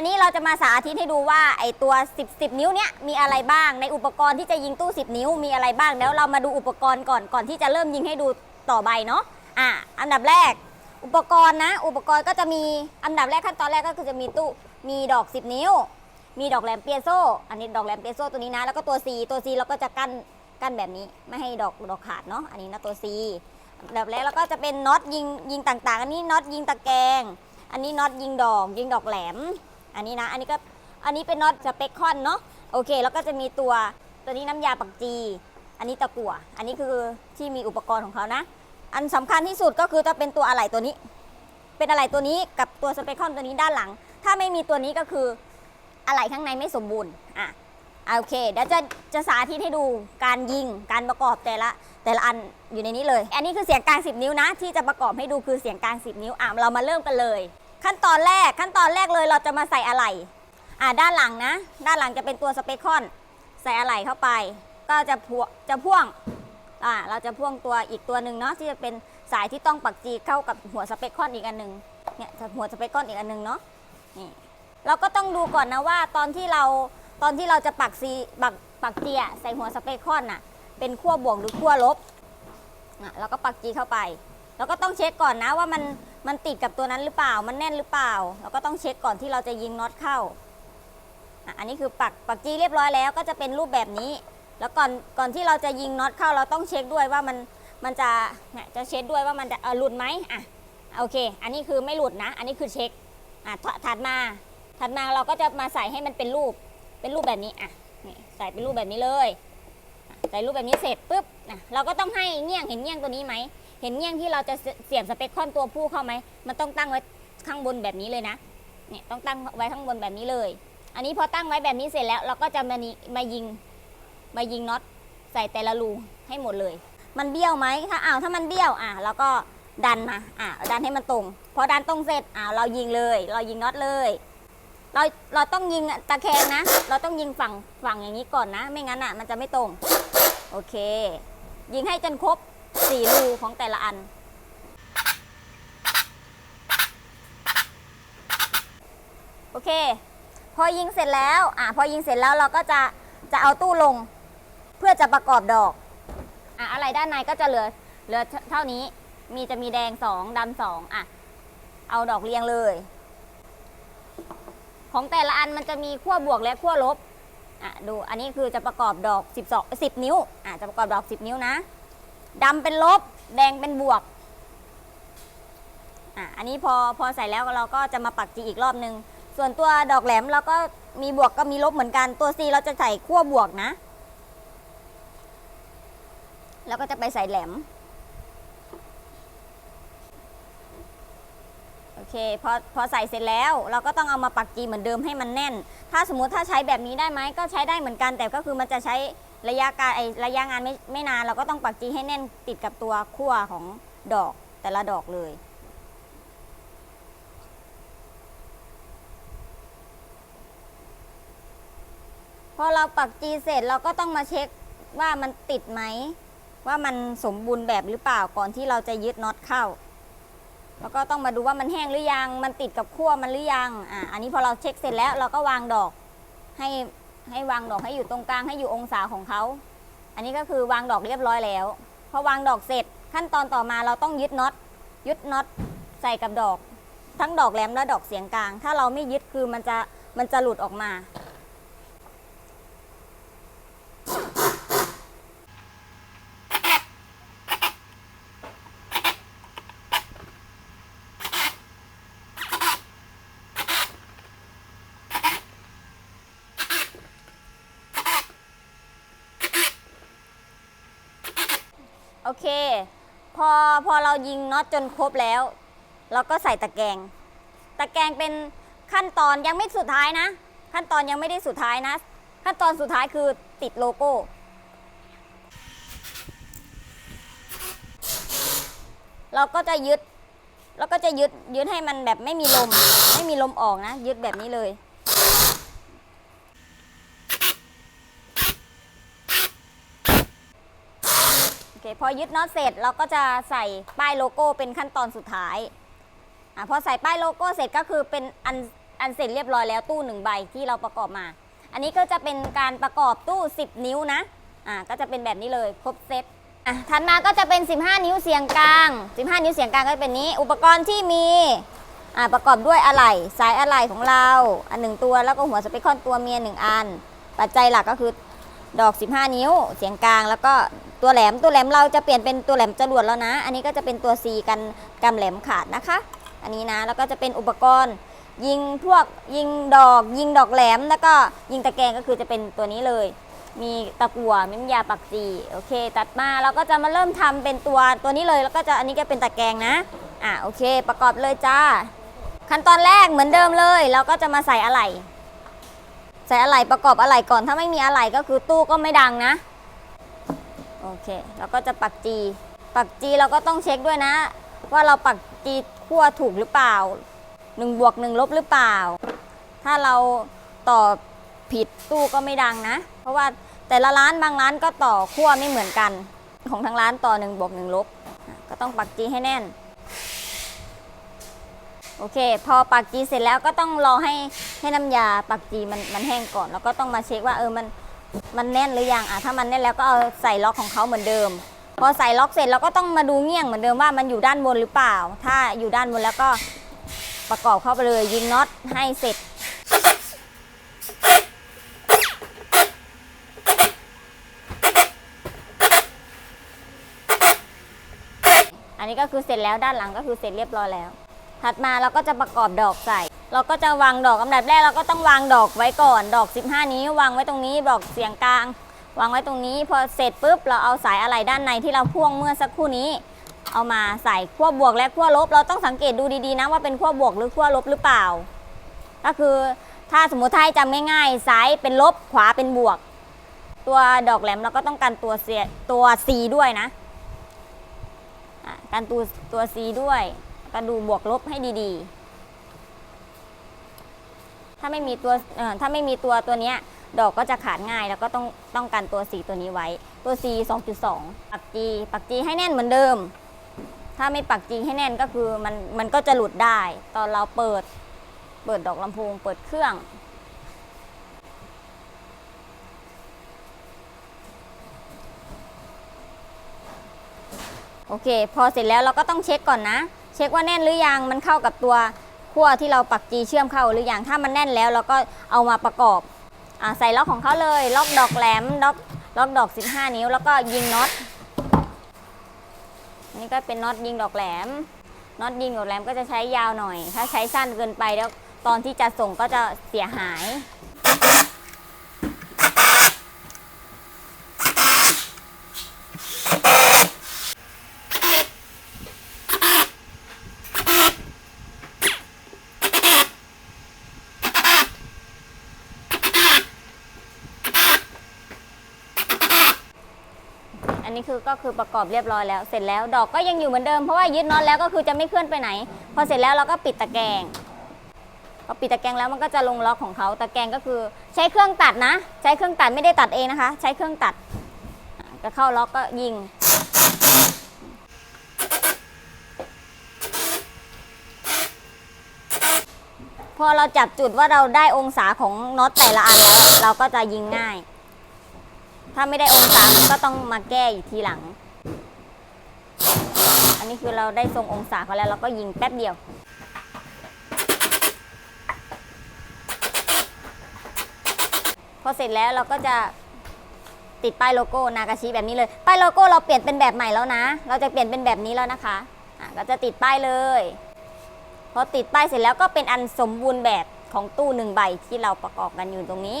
อันนี้เราจะมาสาธิตให้ดูว่าไอตัว 10 10 นิ้วเนี้ยมีอะไรบ้างในอุปกรณ์ที่จะยิงตู้ 10 นิ้วมีอะไรบ้างแล้วเรามาดูอุปกรณ์ก่อนก่อนที่จะเริ่มยิงให้ดูต่อไปเนาะอะอันดับแรก อุปกรณ์นะ อุปกรณ์ก็จะมีอันดับแรกขั้นตอนแรกก็คือจะมีตู้มีดอก 10 นิ้ว มีดอกแหลมเปียโซ อันนี้ดอกแหลมเปียโซตัวนี้นะ แล้วก็ตัว C ตัว C เราก็จะกั้นกั้นแบบนี้ไม่ให้ดอกดอกขาดเนาะอันนี้นะตัว C อันดับแรกแล้วก็จะเป็นน็อตยิงยิงต่างๆ อันนี้น็อตยิงตะแกรงอันนี้น็อตยิงดอกยิงดอกแหลม อันนี้นะ อันนี้ก็ อันนี้เป็นน็อตสเปคคอนเนาะ โอเค แล้วก็จะมีตัว ตัวนี้น้ำยาปักจี อันนี้ตะกั่ว อันนี้คือที่มีอุปกรณ์ของเขานะ อันสำคัญที่สุดก็คือจะเป็นตัวอะไหล่ตัวนี้ เป็นอะไหล่ตัวนี้กับตัวสเปคคอนตัวนี้ด้านหลัง ถ้าไม่มีตัวนี้ก็คืออะไหล่ข้างในไม่สมบูรณ์อะอะโอเค เดี๋ยวจะจะสาธิตให้ดูการยิง การประกอบแต่ละแต่ละอันอยู่ในนี้เลย อันนี้คือเสียงกลาง 10 นิ้วนะ ที่จะประกอบให้ดูคือเสียงกลาง 10 นิ้ว อะ เรามาเริ่มกันเลย ขั้นตอนแรกขั้นตอนแรกเลยเราจะมาใส่อะไหล่อะด้านหลังนะ ด้านหลังจะเป็นตัวสเปคคอน ใส่อะไหล่เข้าไป ก็จะพวจะพ่วงอ่าเราจะพ่วงตัวอีกตัวหนึ่งเนาะที่จะเป็นสายที่ต้องปักจีเข้ากับหัวสเปคคอนอีกอันหนึ่งเนี่ยหัวสเปคคอนอีกอันหนึ่งเนาะนี่เราก็ต้องดูก่อนนะว่าตอนที่เราตอนที่เราจะปักซีปักปักจีใส่หัวสเปคอนน่ะเป็นขั้วบวกหรือขั้วลบอะเราก็ปักจีเข้าไปเราก็ต้องเช็คก่อนนะว่ามัน มันติดกับตัวนั้นหรือเปล่า มันแน่นหรือเปล่า เราก็ต้องเช็คก่อนที่เราจะยิงน็อตเข้าอะอันนี้คือปักปักจีเรียบร้อยแล้วก็จะเป็นรูปแบบนี้ แล้วก่อนก่อนที่เราจะยิงน็อตเข้าเราต้องเช็คด้วยว่ามันมันจะเนี่ยจะเช็คด้วยว่ามันจะเออหลุดไหมอะโอเค อันนี้คือไม่หลุดนะ อันนี้คือเช็คอะถัดมา ถัดมาเราก็จะมาใส่ให้มันเป็นรูป เป็นรูปแบบนี้อะนี่ใส่เป็นรูปแบบนี้เลย ใส่รูปแบบนี้เสร็จปุ๊บนะเราก็ต้องให้เงี้ยงเห็นเงี้ยงตัวนี้ไหม เห็นเงี้ยงที่เราจะเสียบสเปคคอนตัวผู้เข้าไหมมันต้องตั้งไว้ข้างบนแบบนี้เลยนะเนี่ยต้องตั้งไว้ข้างบนแบบนี้เลย อันนี้พอตั้งไว้แบบนี้เสร็จแล้ว เราก็จะมานี่มายิงมายิงน็อตใส่แต่ละรูให้หมดเลย มันเบี้ยวไหมถ้าอ้าวถ้ามันเบี้ยวอะเราก็ดันมาอะดันให้มันตรงพอดันตรงเสร็จอะเรายิงเลย เรายิงน็อตเลยเราเราต้องยิงตะแคงนะ เราต้องยิงฝั่งฝั่งอย่างนี้ก่อนนะ ไม่งั้นอะมันจะไม่ตรง โอเค ยิงให้จนครบ สี่รูของแต่ละอัน โอเค พอยิงเสร็จแล้วอะพอยิงเสร็จแล้วเราก็จะจะเอาตู้ลง เพื่อจะประกอบดอกอะอะไรด้านในก็จะเหลือเหลือเท่านี้มีจะมีแดงสองดำสองอะ เอาดอกเรียงเลย ของแต่ละอันมันจะมีขั้วบวกและขั้วลบอะดูอันนี้คือจะประกอบดอก 12 10 นิ้วอะจะประกอบดอก 10 นิ้วนะ ดำเป็นลบ แดงเป็นบวกอะอันนี้พอพอใส่แล้วเราก็จะมาปักจีอีกรอบนึง ส่วนตัวดอกแหลมเราก็มีบวกก็มีลบเหมือนกัน ตัว C เราจะใส่ขั้วบวกนะ แล้วก็จะไปใส่แหลม โอเค พอพอใส่เสร็จแล้ว เราก็ต้องเอามาปักจีเหมือนเดิมให้มันแน่น ถ้าสมมติถ้าใช้แบบนี้ได้ไหมก็ใช้ได้เหมือนกัน แต่ก็คือมันจะใช้ ระยะการไอระยะงานไม่ไม่นานเราก็ต้องปักจีให้แน่นติดกับตัวขั้วของดอกแต่ละดอกเลย พอเราปักจีเสร็จเราก็ต้องมาเช็คว่ามันติดไหม ว่ามันสมบูรณ์แบบหรือเปล่าก่อนที่เราจะยึดน็อตเข้า แล้วก็ต้องมาดูว่ามันแห้งหรือยัง มันติดกับขั้วมันหรือยังอ่าอันนี้พอเราเช็คเสร็จแล้วเราก็วางดอกให้ ให้วางดอกให้อยู่ตรงกลางให้อยู่องศาของเขา อันนี้ก็คือวางดอกเรียบร้อยแล้ว พอวางดอกเสร็จ ขั้นตอนต่อมาเราต้องยึดน็อต ยึดน็อตใส่กับดอก ทั้งดอกแหลมและดอกเสียงกลาง ถ้าเราไม่ยึดคือมันจะมันจะหลุดออกมา โอเค พอพอเรายิงน็อตจนครบแล้ว เราก็ใส่ตะแกรงตะแกรงเป็นขั้นตอนยังไม่สุดท้ายนะ ขั้นตอนยังไม่ได้สุดท้ายนะ ขั้นตอนสุดท้ายคือติดโลโก้ เราก็จะยึดเราก็จะยึดยึดให้มันแบบไม่มีลม ไม่มีลมออกนะ ยึดแบบนี้เลย โอเคพอยึดน็อตเสร็จเราก็จะใส่ป้ายโลโก้เป็นขั้นตอนสุดท้ายอะพอใส่ป้ายโลโก้เสร็จก็คือเป็นอันอันเสร็จเรียบร้อยแล้วตู้หนึ่งใบที่เราประกอบมา อันนี้ก็จะเป็นการประกอบตู้ 10 นิ้วนะอ่าก็จะเป็นแบบนี้เลยครบเซตอะถัดมาก็จะเป็น 15 นิ้วเสียงกลาง 15 นิ้วเสียงกลางก็เป็นนี้ อุปกรณ์ที่มีอ่าประกอบด้วยอะไหล่สายอะไหล่ของเราอันหนึ่งตัวแล้วก็หัวสเปคคอนตัวเมียหนึ่งอัน ปัจจัยหลักก็คือ ดอก 15 นิ้ว เสียงกลางแล้วก็ตัวแหลมตัวแหลมเราจะเปลี่ยนเป็นตัวแหลมจรวดแล้วนะ อันนี้ก็จะเป็นตัว C กันกำแหลมขาดนะคะ อันนี้นะแล้วก็จะเป็นอุปกรณ์ ยิงพวกยิงดอกยิงดอกแหลม แล้วก็ยิงตะแกรงก็คือจะเป็นตัวนี้เลย มีตะกั่วมีน้ำยาปักจีโอเค ตัดมาเราก็จะมาเริ่มทำเป็นตัวตัวนี้เลยแล้วก็จะอันนี้ก็เป็นตะแกรงนะอะโอเค ประกอบเลยจ้า ขั้นตอนแรกเหมือนเดิมเลย เราก็จะมาใส่อะไหล่ ใส่อะไหล่ประกอบอะไหล่ก่อนถ้าไม่มีอะไหล่ก็คือตู้ก็ไม่ดังนะโอเคแล้วก็จะปักจี ปักจีเราก็ต้องเช็คด้วยนะ ว่าเราปักจีขั้วถูกหรือเปล่าหนึ่งบวกหนึ่งลบหรือเปล่า ถ้าเราต่อผิดตู้ก็ไม่ดังนะ เพราะว่าแต่ละร้านบางร้านก็ต่อขั้วไม่เหมือนกัน ของทางร้านต่อหนึ่งบวกหนึ่งลบก็ต้องปักจีให้แน่น โอเค พอปักจีเสร็จแล้วก็ต้องรอให้ให้น้ำยาปักจีมันมันแห้งก่อน แล้วก็ต้องมาเช็คว่าเออมันมันแน่นหรือยังอะถ้ามันแน่นแล้วก็เอาใส่ล็อกของเขาเหมือนเดิม พอใส่ล็อกเสร็จเราก็ต้องมาดูเงี่ยงเหมือนเดิมว่ามันอยู่ด้านบนหรือเปล่า ถ้าอยู่ด้านบนแล้วก็ประกอบเข้าไปเลยยิงน็อตให้เสร็จอันนี้ก็คือเสร็จแล้วด้านหลังก็คือเสร็จเรียบร้อยแล้ว ถัดมาเราก็จะประกอบดอกใส่ เราก็จะวางดอกอันดับแรกเราก็ต้องวางดอกไว้ก่อน ดอก 15นิ้ววางไว้ตรงนี้ดอกเสียงกลาง วางไว้ตรงนี้ พอเสร็จปุ๊บเราเอาสายอะไรด้านในที่เราพ่วงเมื่อสักครู่นี้ เอามาใส่ขั้วบวกและขั้วลบ เราต้องสังเกตดูดีๆนะว่าเป็นขั้วบวกหรือขั้วลบหรือเปล่า ก็คือถ้าสมมติถ้าจำง่ายๆซ้ายเป็นลบขวาเป็นบวก ตัวดอกแหลมเราก็ต้องการตัวเสียตัว C ด้วยนะอะการตัวตัว C ด้วย ก็ดูบวกลบให้ดีๆ ถ้าไม่มีตัวถ้าไม่มีตัวตัวนี้ดอกก็จะขาดง่ายแล้วก็ต้องต้องการตัว C ตัวนี้ไว้ ตัว C 2.2 ปักจีปักจีให้แน่นเหมือนเดิม ถ้าไม่ปักจีให้แน่นก็คือมันมันก็จะหลุดได้ ตอนเราเปิดเปิดดอกลำโพงเปิดเครื่องโอเค พอเสร็จแล้วเราก็ต้องเช็คก่อนนะ ช็คว่าแน่นหรือยังมันเข้ากับตัวขั้วที่เราปักจีเชื่อมเข้าหรือยังถ้ามันแน่นแล้วเราก็เอามาประกอบอใส่ล็อกของเขาเลยล็อกดอกแหลมล็อกล็อกดอก 15 นิ้ว แล้วก็ยิงน็อตอันนี้ก็เป็นน็อตยิงดอกแหลมน็อตยิงดอกแหลมก็จะใช้ยาวหน่อย ถ้าใช้สั้นเกินไปแล้วตอนที่จะส่งก็จะเสียหาย นนี้คือก็คือประกอบเรียบร้อยแล้ว เสร็จแล้วดอกก็ยังอยู่เหมือนเดิมเพราะว่ายึดน็อตแล้วก็คือจะไม่เคลื่อนไปไหน พอเสร็จแล้วเราก็ปิดตะแกรงพอปิดตะแกรงแล้วมันก็จะลงล็อกของเขาตะแกรงก็คือ ใช้เครื่องตัดนะ ใช้เครื่องตัดไม่ได้ตัดเองนะคะ ใช้เครื่องตัดอะจะเข้าล็อกก็ยิงพอเราจับจุดว่าเราได้องศาของน็อตแต่ละอันแล้ว เราก็จะยิงง่าย ถ้าไม่ได้องศามันก็ต้องมาแก้อีกทีหลัง อันนี้คือเราได้ทรงองศาเขาแล้วเราก็ยิงแป๊บเดียว พอเสร็จแล้วเราก็จะติดป้ายโลโก้นากาชิแบบนี้เลย ป้ายโลโก้เราเปลี่ยนเป็นแบบใหม่แล้วนะ เราจะเปลี่ยนเป็นแบบนี้แล้วนะคะอะก็จะติดป้ายเลย พอติดป้ายเสร็จแล้วก็เป็นอันสมบูรณ์แบบของตู้หนึ่งใบที่เราประกอบกันอยู่ตรงนี้